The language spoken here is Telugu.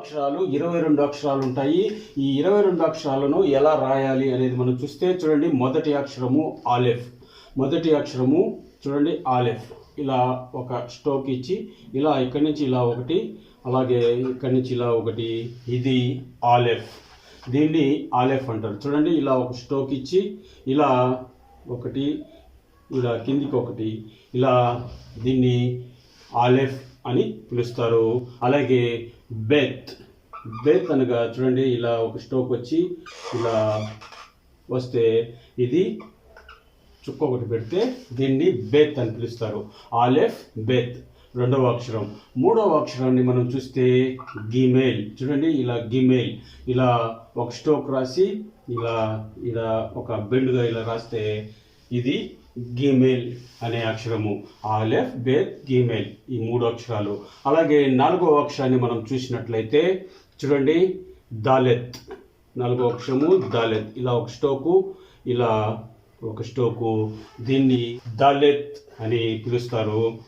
అక్షరాలు ఇరవై రెండు అక్షరాలు ఉంటాయి. ఈ ఇరవై రెండు అక్షరాలను ఎలా రాయాలి అనేది మనం చూస్తే చూడండి మొదటి అక్షరము ఆలెఫ్. మొదటి అక్షరము చూడండి ఆలెఫ్. ఇలా ఒక స్టోక్ ఇచ్చి ఇలా ఇక్కడి నుంచి ఇలా ఒకటి అలాగే ఇక్కడి నుంచి ఇలా ఒకటి. ఇది ఆలెఫ్. దీన్ని ఆలెఫ్ అంటారు. చూడండి ఇలా ఒక స్టోక్ ఇచ్చి ఇలా ఒకటి ఇలా కిందికి ఒకటి ఇలా దీన్ని ఆలెఫ్ అని పిలుస్తారు. అలాగే బెత్. బెత్ అనగా చూడండి ఇలా ఒక స్టోక్ వచ్చి ఇలా వస్తే ఇది చుక్క ఒకటి పెడితే దీన్ని బెత్ అని పిలుస్తారు. Aleph beth. రెండవ అక్షరం. మూడవ అక్షరాన్ని మనం చూస్తే గిమెయిల్. చూడండి ఇలా గిమెయిల్. ఇలా ఒక స్టోక్ రాసి ఇలా ఇలా ఒక బెండుగా ఇలా రాస్తే ఇది గీమెయిల్ అనే అక్షరము. ఆలెఫ్ బేత్ గీమెయిల్ ఈ మూడు అక్షరాలు. అలాగే నాలుగో అక్షరాన్ని మనం చూసినట్లయితే చూడండి దాలెత్. నాలుగో అక్షరము దాలెత్. ఇలా ఒక స్టోకు ఇలా ఒక స్టోకు. దీన్ని దాలెత్ అని పిలుస్తారు.